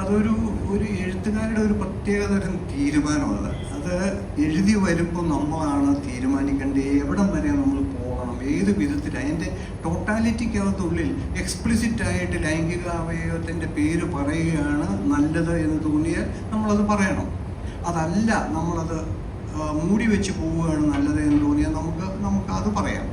അതൊരു ഒരു എഴുത്തുകാരുടെ ഒരു പ്രത്യേകതരം തീരുമാനമല്ല. അത് എഴുതി വരുമ്പോൾ നമ്മളാണ് തീരുമാനിക്കേണ്ടത്. എവിടം വരെ നമ്മൾ പോകണം? ഏത് വിധത്തിൽ? അതിന്റെ ടോട്ടാലിറ്റിക്കകത്തുള്ളിൽ എക്സ്പ്ലിസിറ്റ് ആയിട്ട് ലൈംഗിക അവയവത്തിന്റെ പേര് പറയുകയാണ് നല്ലത് എന്ന് തോന്നിയാൽ നമ്മളത് പറയണം. അതല്ല നമ്മളത് മൂടി വെച്ച് പോവുകയാണ് നല്ലത് എന്ന് തോന്നിയാൽ നമുക്ക് നമുക്ക് അത് പറയാം.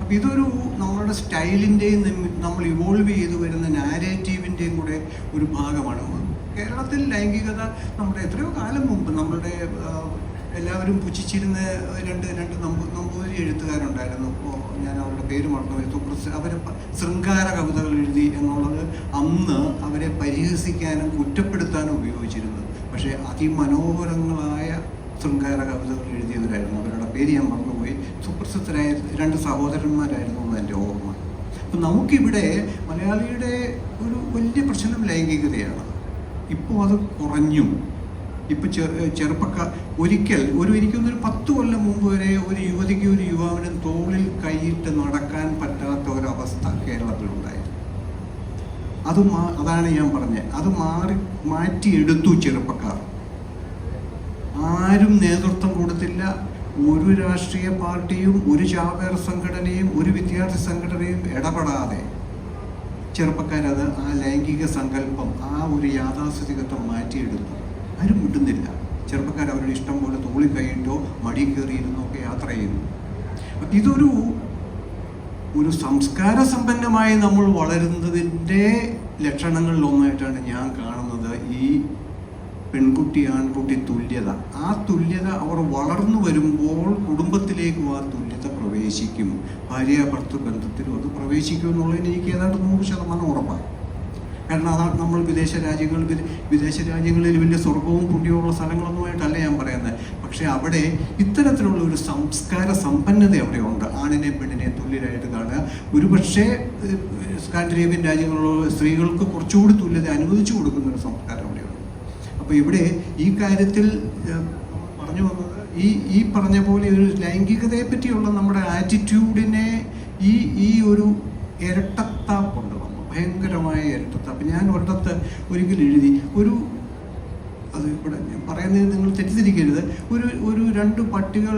അപ്പം ഇതൊരു നമ്മളുടെ സ്റ്റൈലിന്റെയും നമ്മൾ ഇവോൾവ് ചെയ്തു വരുന്ന നാരേറ്റീവിന്റെയും കൂടെ ഒരു ഭാഗമാണ്. കേരളത്തിൽ ലൈംഗികത നമ്മുടെ എത്രയോ കാലം മുമ്പ് നമ്മളുടെ എല്ലാവരും പുച്ഛിച്ചിരുന്ന രണ്ട് രണ്ട് നമ്പൂ നമ്പൂതിരി എഴുത്തുകാരുണ്ടായിരുന്നു. ഇപ്പോൾ ഞാൻ അവരുടെ പേര് മറന്നുപോയി സുപ്രസ് അവർ ശൃംഗാര കവിതകൾ എഴുതി എന്നുള്ളത് അന്ന് അവരെ പരിഹസിക്കാനും കുറ്റപ്പെടുത്താനും ഉപയോഗിച്ചിരുന്നത്. പക്ഷേ അതിമനോഹരങ്ങളായ ശൃംഗാര കവിതകൾ എഴുതിയവരായിരുന്നു. അവരുടെ പേര് ഞാൻ മറന്നുപോയി സുപ്രസിദ്ധരായ രണ്ട് സഹോദരന്മാരായിരുന്നു എന്റെ ഓർമ്മ. അപ്പം നമുക്കിവിടെ മലയാളിയുടെ ഒരു വലിയ പ്രശ്നം ലൈംഗികതയാണ്. ഇപ്പോൾ അത് കുറഞ്ഞു. ഇപ്പം ചെറു ചെറുപ്പക്കാർ ഒരിക്കൽ ഒരു ഒരു പത്ത് കൊല്ലം മുമ്പ് വരെ ഒരു യുവതിക്ക് ഒരു യുവാവിനും തോളിൽ കൈയിട്ട് നടക്കാൻ പറ്റാത്ത ഒരവസ്ഥ കേരളത്തിലുണ്ടായിരുന്നു. അത് മാ അതാണ് ഞാൻ പറഞ്ഞത് അത് മാറി മാറ്റിയെടുത്തു ചെറുപ്പക്കാർ. ആരും നേതൃത്വം കൊടുത്തില്ല. ഒരു രാഷ്ട്രീയ പാർട്ടിയും ഒരു ചാവേർ സംഘടനയും ഒരു വിദ്യാർത്ഥി സംഘടനയും ഇടപെടാതെ ചെറുപ്പക്കാരത് ആ ലൈംഗിക സങ്കല്പം ആ ഒരു യാഥാസ്ഥിതികത്വം മാറ്റിയെടുത്തു. ആരും മുട്ടുന്നില്ല. ചെറുപ്പക്കാർ അവരുടെ ഇഷ്ടം പോലെ തോളി കൈയിട്ടോ മടി കയറിയിരുന്നോ ഒക്കെ യാത്ര ചെയ്യുന്നു അപ്പം ഇതൊരു ഒരു സംസ്കാര സമ്പന്നമായി നമ്മൾ വളരുന്നതിന്റെ ലക്ഷണങ്ങളിലൊന്നായിട്ടാണ് ഞാൻ കാണുന്നത് ഈ പെൺകുട്ടി ആൺകുട്ടി തുല്യത. ആ തുല്യത അവർ വളർന്നു വരുമ്പോൾ കുടുംബത്തിലേക്കും ആ തുല്യത പ്രവേശിക്കും. ഭാര്യ ഭർത്തൃ ബന്ധത്തിലും അത് പ്രവേശിക്കും എന്നുള്ളതിന് എനിക്ക് ഏതാണ്ട് നൂറ് ശതമാനം ഉറപ്പാണ്. കാരണം അതാണ് നമ്മൾ വിദേശ രാജ്യങ്ങൾ വിദേശ രാജ്യങ്ങളിൽ വലിയ സ്വർഗവും പുണ്യവുമുള്ള സ്ഥലങ്ങളൊന്നുമായിട്ടല്ല ഞാൻ പറയുന്നത്. പക്ഷേ അവിടെ ഇത്തരത്തിലുള്ള ഒരു സംസ്കാര സമ്പന്നത അവിടെ ഉണ്ട് ആണിനെ പെണ്ണിനെ തുല്യരായിട്ട് കാണുക. ഒരുപക്ഷെ സ്കാൻഡിനേവ്യൻ രാജ്യങ്ങളിലുള്ള സ്ത്രീകൾക്ക് കുറച്ചുകൂടി തുല്യത അനുവദിച്ചു കൊടുക്കുന്ന ഒരു സംസ്കാരം അവിടെയുണ്ട്. അപ്പോൾ ഇവിടെ ഈ കാര്യത്തിൽ പറഞ്ഞു വന്നത് ഈ ഈ പറഞ്ഞ പോലെ ഒരു ലൈംഗികതയെ പറ്റിയുള്ള നമ്മുടെ ആറ്റിറ്റ്യൂഡിനെ ഈ ഈ ഒരു ഇരട്ടത്താപ്പുണ്ട് നമ്മൾ. ഭയങ്കരമായ ഇരട്ടത്താപ്പ്. ഞാൻ ഒരിടത്ത് ഒരിക്കൽ എഴുതി ഒരു അത് ഇവിടെ ഞാൻ പറയുന്നത് നിങ്ങൾ തെറ്റിദ്ധരിക്കരുത്. ഒരു ഒരു രണ്ട് പട്ടികൾ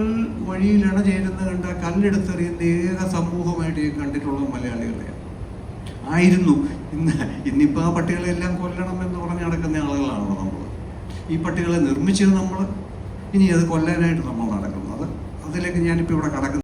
വഴിയിൽ ഇണ ചേരുന്ന കണ്ട കല്ലെടുത്തെറിയുന്ന ഏക സമൂഹമായിട്ട് കണ്ടിട്ടുള്ളത് മലയാളികളെയാണ്. ആയിരുന്നു. ഇന്ന് ഇന്നിപ്പോൾ ആ പട്ടികളെല്ലാം കൊല്ലണം എന്ന് പറഞ്ഞ് നടക്കുന്ന ആളുകളാണല്ലോ നമ്മൾ. ഈ പട്ടികളെ നിർമ്മിച്ചത് നമ്മൾ. ഇനി അത് കൊല്ലാനായിട്ട് നമ്മൾ നടക്കുന്നത് അത് അതിലേക്ക് ഞാനിപ്പോൾ ഇവിടെ കടക്കുന്നു.